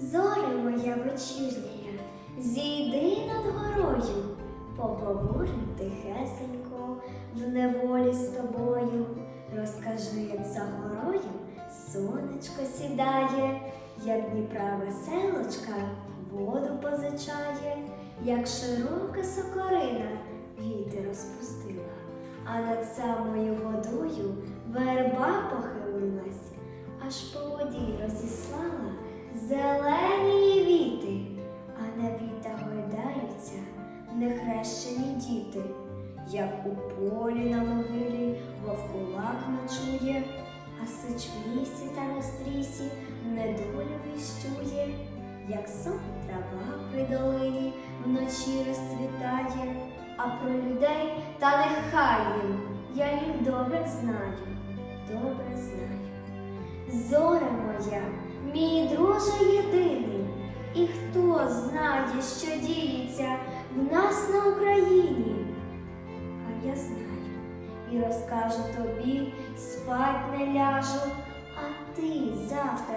зоре моя вечірня, зійди над горою, поговорим тихесенько в неволі з тобою. Розкажи, як за горою сонечко сідає, як Дніпра веселочка воду позичає, як широка сокорина віти розпустила, а над самою водою нехрещені діти, як у полі на могилі вовкулак ночує, а сич в лісі та на стрісі недолю віщує, як сон трава при долині вночі розцвітає, а про людей та нехай їм, я їх добре знаю, добре знаю. Зоре моя, мій друже єдиний, і хто знає, що діється нас на Україні? А я знаю і розкажу тобі, спать не ляжу, а ти завтра